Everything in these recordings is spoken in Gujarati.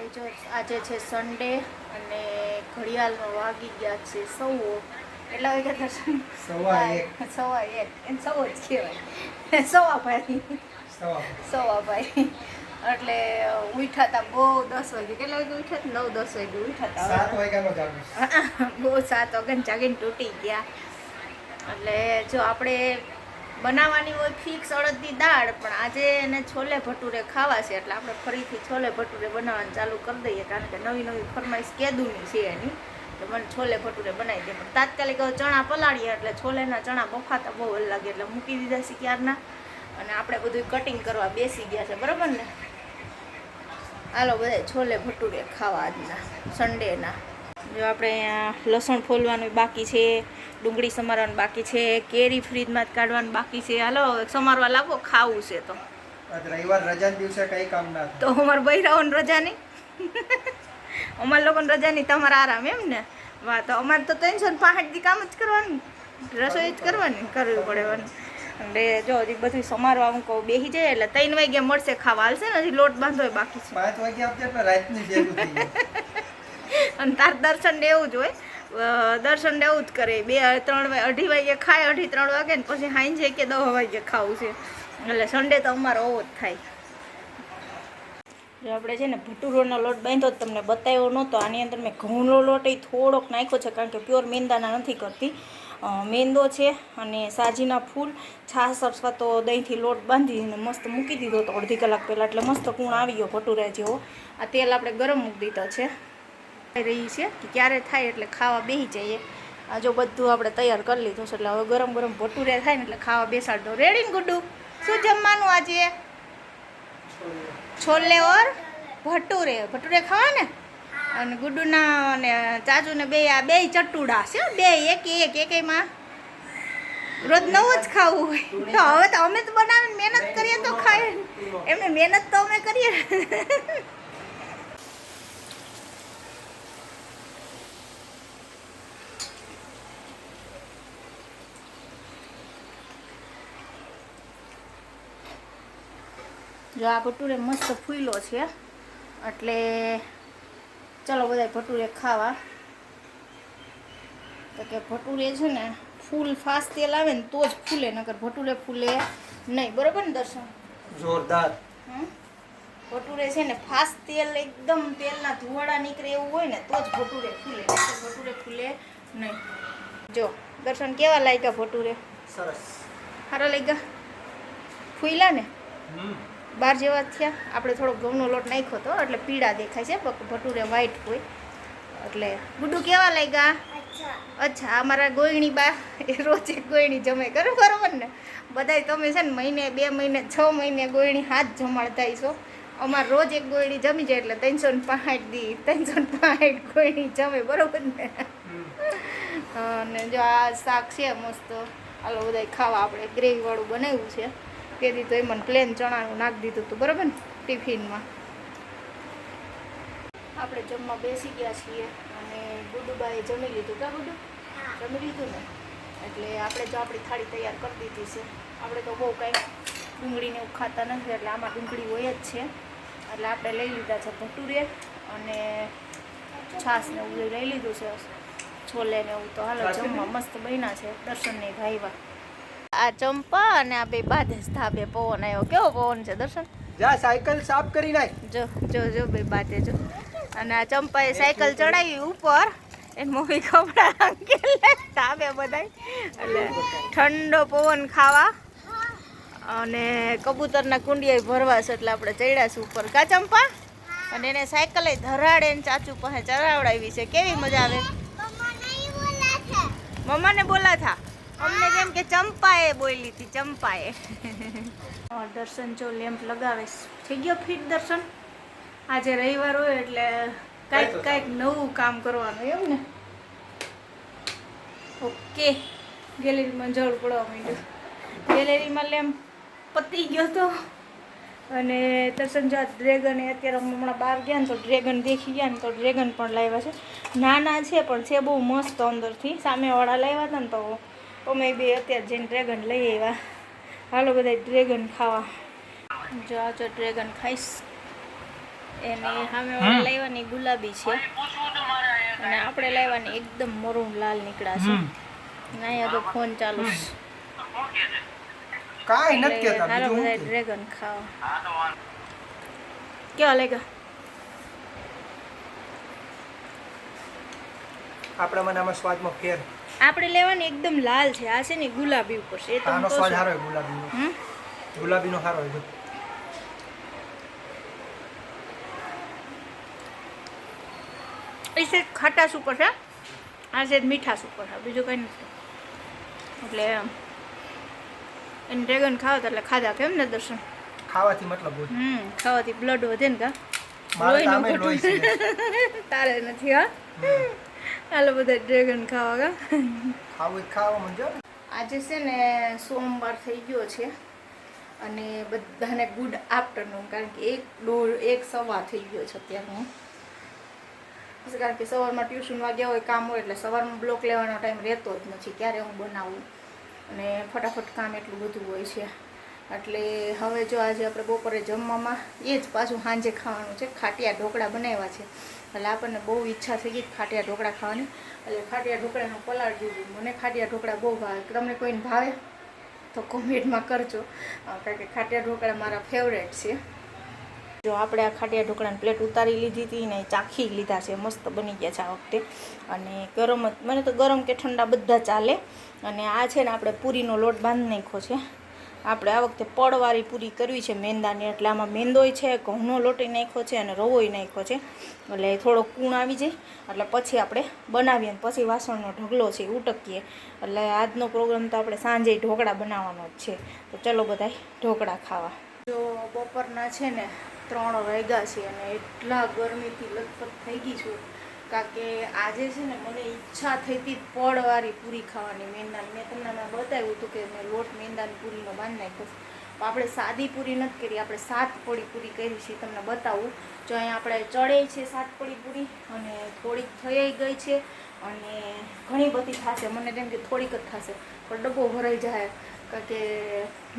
ભાઈ જો આજે છે સન્ડે અને ઘડિયાળમાં વાગી ગયા છે સવો. એટલા વાગ્યા દર્શન સવા એક. સવા એક. એને સવો જ કહેવાય. સવા ભાઈ. સવા ભાઈ. એટલે ઉઠ્યા હતા બહુ દસ વાગે. કેટલા વાગે ઉઠ્યા? નવ દસ વાગે ઉઠ્યા હતા સાત વાગ્યાનો બહુ સાત વાગે જાગીને તૂટી ગયા. એટલે જો આપણે બનાવવાની હોય ફિક્સ અડદની દાળ, પણ આજે એને છોલે ભટુરે ખાવા છે, એટલે આપણે ફરીથી છોલે ભટુરે બનાવવાનું ચાલુ કરી દઈએ, કારણ કે નવી નવી ફરમાઈશ કેદુની છે એની. તો મને છોલે ભટુરે બનાવી દે. પણ તાત્કાલિક ચણા પલાળીએ, એટલે છોલેના ચણા બફાતા બહુ વાર લાગે, એટલે મૂકી દીધા છે ક્યારના. અને આપણે બધું કટિંગ કરવા બેસી ગયા છે, બરાબર ને? હાલો બધા છોલે ભટુરે ખાવા આજના સન્ડેના જો આપણે અહીંયા લસણ ફોલવાનું બાકી છે ડુંગળી સમારવાનું બાકી છે કેરી ફ્રીજમાં જ કાઢવાનું બાકી છે. હાલો સમારવા લાગો ખાવું છે તો. રવિવાર રજા દિવસે કઈ કામ ના તો અમારે બૈરાઓને રજા નહીં અમારા લોકોને રજા નહીં તમારે આરામ એમ ને? વાહ તો અમારે તો ત્રણસો પાંસઠ કામ જ કરવાનું. રસોઈ જ કરવાની કરવી પડે એટલે જો હજી બધું સમારવા હું કહું બેસી જાય એટલે ત્રણ વાગ્યા મળશે ખાવા હાલશે ને હજી લોટ બાંધો બાકી છે. પાંચ વાગ્યા આપજે એટલે રાતની અને તાર દર્શન ને એવું જ હોય. દર્શન એવું જ કરે. બે, ત્રણ અઢી વાગે ખાય, અઢી ત્રણ વાગે ને પછી છે કે દસ વાગે ખાવું છે. એટલે સન્ડે તો અમારો ઓવો જ થાય. જો આપણે છે ને ભટુરોનો લોટ બાંધ્યો તો તમને બતાવ્યો નહોતો, આની અંદર મેં ઘઉંનો લોટ એ થોડોક નાખ્યો છે કારણ કે પ્યોર મેંદાના નથી કરતી. મેંદો છે અને સાજીના ફૂલ છાશ અથવા તો દહીંથી લોટ બાંધીને મસ્ત મૂકી દીધો હતો અડધી કલાક પહેલાં એટલે મસ્ત કૂણ આવી ગયો ભટુરા જેવો. આ તેલ આપણે ગરમ મૂકી દીધો છે. રહી છે કે ક્યારે થાય એટલે ખાવા બેસી જઈએ. આ જો બધું આપણે તૈયાર કરી લીધું છે એટલે હવે ગરમ ગરમ ભટુરે થાય ને એટલે ખાવા બેસાડ. દો રેડી ને ગુડ્ડુ? શું જમવાનું આજે? છોલે ઓર ભટુરે. ભટુરે ખાવા ને અને ગુડ્ડુના અને ચાચુને બે આ બે ચટુડા છે બે એક એક એમાં. રોજ નવું જ ખાવું હોય. તો હવે તો અમે તો બનાવીને મહેનત કરીએ તો ખાય એમને મહેનત તો અમે કરીએ. જો આ ભટુરે મસ્ત ફૂલો છે એટલે ચલો બધા ભટુરે ખાવા. તો કે ભટુરે છે ને ફૂલ ફાસ્ટ તેલ આવે ને તો જ ફૂલે નકર ભટુરે ફૂલે નહીં. બરોબર ને દર્શન? જોરદાર. ભટુરે છે ને ફાસ્ટ તેલ એકદમ તેલના ધુવાડા નીકળે એવું હોય ને તો જ ભટુરે ફૂલે ભટુરે ફૂલે નહીં. જો દર્શન કેવા લાગ્યા ભટુરે? સરસ. સારા લાગ્યા? ફૂલા ને? હમ. બાર જેવા થયા. આપણે થોડો ઘઉંનો લોટ નાખ્યો હતો એટલે પીળા દેખાય છે ભટુરે વ્હાઈટ હોય. એટલે ગુડ્ડુ કેવા લાગ્યા? અચ્છા. અમારા ગોયણી બા એ રોજ એક ગોયણી જમે કરો બરોબર ને? બધાય તમે છે ને મહિને બે મહિને છ મહિને ગોયણી હાથ જમાડતા છો અમારે રોજ એક ગોયણી જમી જાય એટલે ત્રણસો ને પાંઠ દી ત્રણસો ને પાંઠ ગોયણી જમે બરોબર ને? અને જો આ શાક છે મસ્ત. આલો બધા ખાવા આપણે ગ્રેવી વાળું બનાવ્યું છે. તેથી તો મને પ્લેન ચણાનું નાખી દીધું હતું બરાબર ને? ટિફિનમાં. આપણે જમવા બેસી ગયા છીએ અને ગુડુબાએ જમી લીધું કા ગુડુ? જમી લીધું ને? એટલે આપણે જો આપણી થાળી તૈયાર કરી દીધી છે. આપણે તો બહુ કાંઈ ડુંગળીને એવું ખાતા નથી એટલે આમાં ડુંગળી હોય જ છે. એટલે આપણે લઈ લીધા છે ભટુરે અને છાશ ને એવું લઈ લીધું છે. છોલે ને એવું તો હાલો જમવા મસ્ત બન્યા છે દર્શનની ભાઈવા આ ચંપા અને આ બે બાધે ધાબે પવન આવ્યો કેવો પવન છે દર્શન? જા સાયકલ સાફ કરી નાખ. જો જો જો બે બાધે જો. અને આ ચંપાએ સાયકલ ચડાવી ઉપર. એને મમ્મી કપડા અંકેલે ધાબે બધાય. એટલે ઠંડો પવન ખાવા. અને કબૂતરના કુંડિયા ભરવા છે એટલે આપણે ચડ્યા ઉપર. કા ચંપા? અને એને સાયકલે ધરાડે ને ચાચુ પાસે ચરાવડાવી છે. કેવી મજા આવે? મમ્માને બોલા થા અમને જેમ કે ચંપાએ બોલી હતી ચંપાએ. દર્શન જો લેમ્પ લગાવે થઈ ગયો ફિટ દર્શન? આજે રવિવાર હોય એટલે કાંઈક કાંઈક નવું કામ કરવાનું એમ ને? ઓકે ગેલેરીમાં જળ પડવા માંડ્યું. ગેલેરીમાં લેમ્પ પતી ગયો તો? અને દર્શન જો ડ્રેગન એ અત્યારે હમણાં બહાર ગયા ને તો ડ્રેગન દેખી ગયા ને તો ડ્રેગન પણ લાવ્યા છે. નાના છે પણ છે બહુ મસ્ત અંદરથી. સામેવાળા લાવ્યા હતા ને તો અમે બે અત્યારે જઈને ડ્રેગન લઈ આવ્યા. હાલો બધા ડ્રેગન ખાવા. જો જો ડ્રેગન ખાઈશ. એની સામે લાવવાની ગુલાબી છે. અને આપણે લાવવાની એકદમ મરૂન લાલ નીકળ્યા છે. અહીંયા તો ફોન ચાલુ છે. કાંઈ નથી કહેતા હાલો બધા ડ્રેગન ખાવા. ક્યાં લાગ્યા આપણા મનામાં સ્વાદમાં ફેર. આપણે લેવાની એકદમ લાલ છે. આ છે ને ગુલાબી ઉપર છે. એ તો આનો સ્વાદ સારો ગુલાબીનો? ગુલાબીનો સારો હોય. એ છે ખટાશ ઉપર છે. આ છે મીઠાશ ઉપર છે. બીજું કંઈ નથી. એટલે એને ડ્રેગન ખાવ એટલે ખાધા કેમ ને દર્શન? ખાવાથી મતલબ હમ ખાવાથી બ્લડ વધે ને કા? છે. તારે નથી હા. હાલો બધા ડ્રેગન ખાવા કા ખાવું ખાવા મજો આજે છે ને સોમવાર થઈ ગયો છે અને બધાને ગુડ આફ્ટરનૂન કારણ કે એક દોઢ એક સવા થઈ ગયો છે અત્યારનો. હું કારણ કે સવારમાં ટ્યુશન વાગ્યા હોય કામ હોય એટલે સવારમાં બ્લોક લેવાનો ટાઈમ રહેતો જ નથી ક્યારે હું બનાવું? અને ફટાફટ કામ એટલું બધું હોય છે. એટલે હવે જો આજે આપણે બપોરે જમવામાં એ જ પાછું સાંજે ખાવાનું છે ખાટિયા ઢોકળા બનાવ્યા છે. એટલે આપણને બહુ ઈચ્છા થઈ ગઈ ખાટિયા ઢોકળા ખાવાની. એટલે ખાટિયા ઢોકળાનું પલાળ દીધું મને ખાટિયા ઢોકળા બહુ ભાવે. તમને કોઈને ભાવે તો કોમેન્ટમાં કરજો. કારણ કે ખાટિયા ઢોકળા મારા ફેવરેટ છે. જો આપણે આ ખાટિયા ઢોકળાની પ્લેટ ઉતારી લીધી હતી ને ચાખી લીધા છે. મસ્ત બની ગયા છે આ વખતે. અને ગરમ મને તો ગરમ કે ઠંડા બધા ચાલે. અને આ છે ને આપણે પૂરીનો લોટ બાંધી નાખ્યો છે. આપણે આ વખતે પડવાળી પૂરી કરવી છે મેંદાની, એટલે આમાં મેંદોય છે, ઘઉંનો લોટી નાખ્યો છે અને રવોય નાખ્યો છે. એટલે થોડો કૂણ આવી જાય, એટલે પછી આપણે બનાવીએ અને પછી વાસણનો ઢગલો છે ઉટકીએ. એટલે આજનો પ્રોગ્રામ તો આપણે સાંજે ઢોકળા બનાવવાનો જ છે. તો ચલો બધાય ઢોકળા ખાવા. જો બપોરના છે ને ત્રણ વાગ્યા છે અને એટલા ગરમીથી લથપથ થઈ ગઈ છું. કારણ કે આજે છે ને મને ઈચ્છા થઈ હતી પડવાળી પૂરી ખાવાની મેંદાની. મેં તમને મેં બતાવ્યું હતું કે મેં લોટ મેંદાની પૂરીનો બાંધી નાખ્યો છે. આપણે સાદી પૂરી નથી કરી, આપણે સાત પડી પૂરી કરી છે તમને બતાવું. જો અહીંયા આપણે ચડે છે સાત પડી પૂરી અને થોડીક થઈ ગઈ છે અને ઘણી બધી થશે. મને તેમ કે થોડીક જ થશે, પણ ડબ્બો ભરાઈ જાય. કારણ કે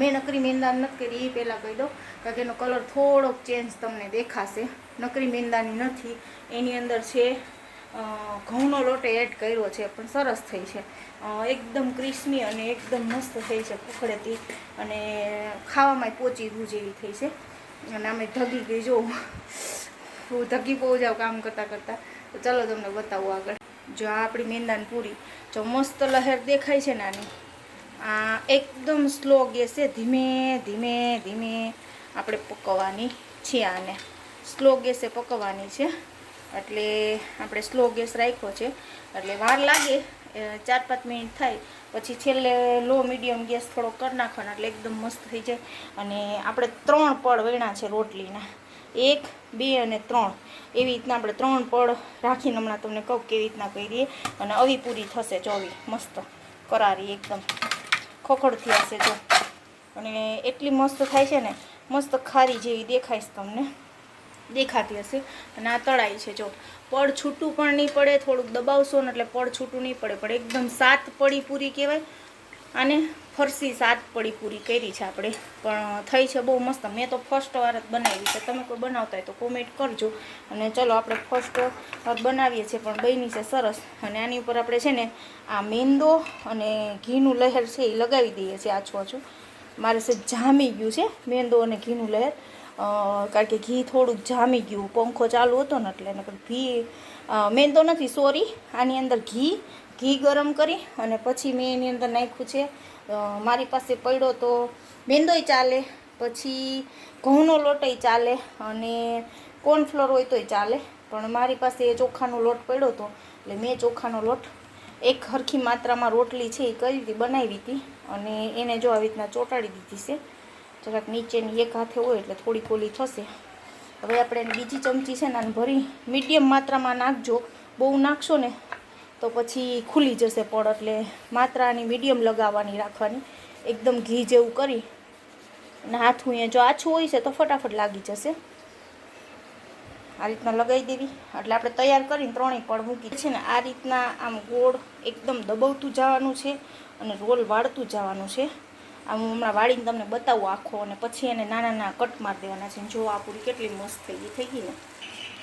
મેં નકરી મેંદાની નથી કરી એ પહેલાં કહી દઉં. કારણ કે એનો કલર થોડોક ચેન્જ તમને દેખાશે. નકરી મેંદાની નથી. એની અંદર છે ઘઉંનો લોટ એડ કર્યો છે, પણ સરસ થઈ છે. એકદમ ક્રિસ્મી અને એકદમ મસ્ત થઈ છે ખોખડેથી અને ખાવામાં પોચી રૂ જેવી થઈ છે. અને અમે ધગી ગઈ, જો. હું ધગી બહુ જાઉં કામ કરતાં કરતાં. તો ચાલો તમને બતાવું આગળ. જો આ આપણી મેંદાની પૂરી. જો મસ્ત લહેર દેખાય છે ને આની. આ એકદમ સ્લો ગેસે ધીમે ધીમે ધીમે. આપણે પકવવાની છે આને. સ્લો ગેસે પકવવાની છે. એટલે આપણે સ્લો ગેસ રાખ્યો છે. એટલે વાર લાગે ચાર પાંચ મિનિટ થાય, પછી છેલ્લે લો મીડિયમ ગેસ થોડો કરી નાખવાનો એટલે એકદમ મસ્ત થઈ જાય. અને આપણે ત્રણ પડ વણ્યા છે રોટલીના. એક, બે અને ત્રણ. એવી રીતના આપણે ત્રણ પડ રાખીને હમણાં તમને કહું કેવી રીતના કરીએ. અને આવી પૂરી થશે ચોવી મસ્ત કરારી એકદમ. ખોખડથી હશે જો. અને એટલી મસ્ત થાય છે ને, મસ્ત ખારી જેવી દેખાય તમને. દેખાતી હશે અને આ તળાઈ છે, જો. પડ છૂટું પણ નહીં પડે, થોડુંક દબાવશો ને એટલે પડ છૂટું નહીં પડે, પણ એકદમ સાત પડી પૂરી કહેવાય. અને ફરસી સાત પડી પૂરી કરી છે આપણે. પણ થઈ છે બહુ મસ્ત. મેં તો ફર્સ્ટ વાર જ બનાવી છે. તમે કોઈ બનાવતા હોય તો કોમેન્ટ કરજો. અને ચલો, આપણે ફર્સ્ટ વાર બનાવીએ છીએ, પણ બની છે સરસ. અને આની ઉપર આપણે છે ને આ મેંદો અને ઘીનું લહેર છે એ લગાવી દઈએ છીએ. આછું આછું મારે છે જામી ગયું છે મેંદો અને ઘીનું લહેર. કારણ કે ઘી થોડુંક જામી ગયું, પંખો ચાલુ હતો ને એટલે નકર ઘી મેં મેંદો નથી, સોરી, આની અંદર ઘી ઘી ગરમ કરી અને પછી મેં એની અંદર નાખ્યું છે મારી પાસે પડ્યો તો મેંદોય ચાલે, પછી ઘઉંનો લોટય ચાલે અને કોર્નફ્લોર હોય તોય ચાલે, પણ મારી પાસે એ ચોખાનો લોટ પડ્યો હતો એટલે મેં ચોખાનો લોટ એક હરખી માત્રામાં રોટલી છે એ કરી હતી બનાવી હતી અને એને જો આવી રીતના ચોંટાડી દીધી છે જરાક નીચેની એક હાથે હોય એટલે થોડીક ઓલી થશે. હવે આપણે બીજી ચમચી છે ને ભરી મીડિયમ માત્રામાં નાખજો. બહુ નાખશો ને તો પછી ખુલી જશે પડ એટલે માત્રાની મીડિયમ લગાવવાની રાખવાની. એકદમ ઘી જેવું કરી અને હાથું અહીંયા જો આછું હોય છે તો ફટાફટ લાગી જશે. આ રીતના લગાવી દેવી. એટલે આપણે તૈયાર કરીને ત્રણેય પડ મૂકી છે ને આ રીતના આમ ગોળ એકદમ દબાવતું જવાનું છે અને રોલ વાળતું જવાનું છે. આ હું હમણાં વાળીને તમને બતાવું આખો અને પછી એને નાના નાના કટ મારી દેવાના છે. જો આ પૂરી કેટલી મસ્ત થઈ ગઈ થઈ ગઈ ને.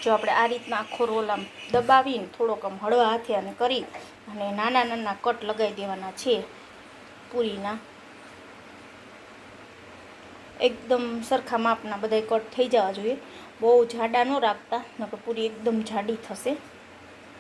જો આપણે આ રીતના આખો રોલ આમ દબાવીને થોડોક આમ હળવા હાથે અને કરી અને નાના નાના કટ લગાવી દેવાના છે પૂરીના. એકદમ સરખા માપના બધાય કટ થઈ જવા જોઈએ. બહુ જાડા ન રાખતા, નકર પૂરી એકદમ જાડી થશે.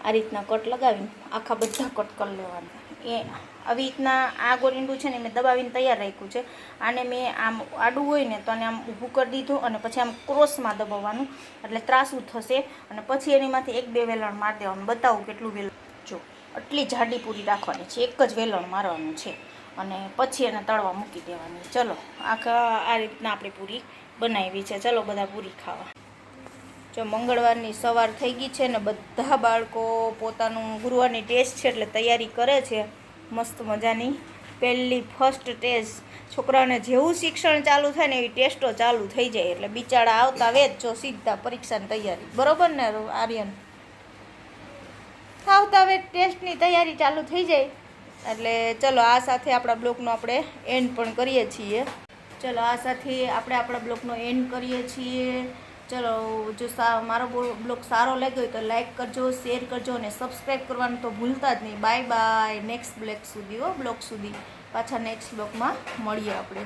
આ રીતના કટ લગાવીને આખા બધા કટ કરી લેવાના. એ આવી રીતના આ ગોરીંડું છે ને મેં દબાવીને તૈયાર રાખ્યું છે. આને મેં આમ આડું હોય ને તો આને આમ ઊભું કરી દીધું અને પછી આમ ક્રોસમાં દબાવવાનું. એટલે ત્રાસું થશે. અને પછી એનીમાંથી એક બે વેલણ મારી દેવાનું. બતાવું કેટલું વેલણ. જો, આટલી જાડી પૂરી રાખવાની છે. એક જ વેલણ મારવાનું છે. અને પછી એને તળવા મૂકી દેવાની. ચલો, આખા આ રીતના આપણે પૂરી બનાવી છે. ચલો, બધા પૂરી ખાવા. જો, મંગળવારની સવાર થઈ ગઈ છે ને બધા બાળકો પોતાનું ગુરુવારની ટેસ્ટ છે એટલે તૈયારી કરે છે. મસ્ત મજાની પહેલી ફર્સ્ટ ટેસ્ટ છોકરાઓને જેવું શિક્ષણ ચાલુ થાય ને એવી ટેસ્ટો ચાલુ થઈ જાય. એટલે બિચારા આવતા વેજ જો સીધા પરીક્ષાની તૈયારી. બરોબર ને, આર્યન? આવતા વેજ ટેસ્ટની તૈયારી ચાલુ થઈ જાય. એટલે ચલો, આ સાથે આપણા બ્લોગનો આપણે એન્ડ પણ કરીએ છીએ. ચલો, આ સાથે આપણે આપણા બ્લોગનો એન્ડ કરીએ છીએ. ચલો, જો મારો બ્લોગ સારો લાગ્યો હોય તો લાઈક કરજો, શેર કરજો અને સબસ્ક્રાઈબ કરવાનું તો ભૂલતા જ નહીં. બાય બાય, નેક્સ્ટ બ્લેક સુધી હો, બ્લોગ સુધી. પાછા નેક્સ્ટ બ્લોગમાં મળીએ આપણે.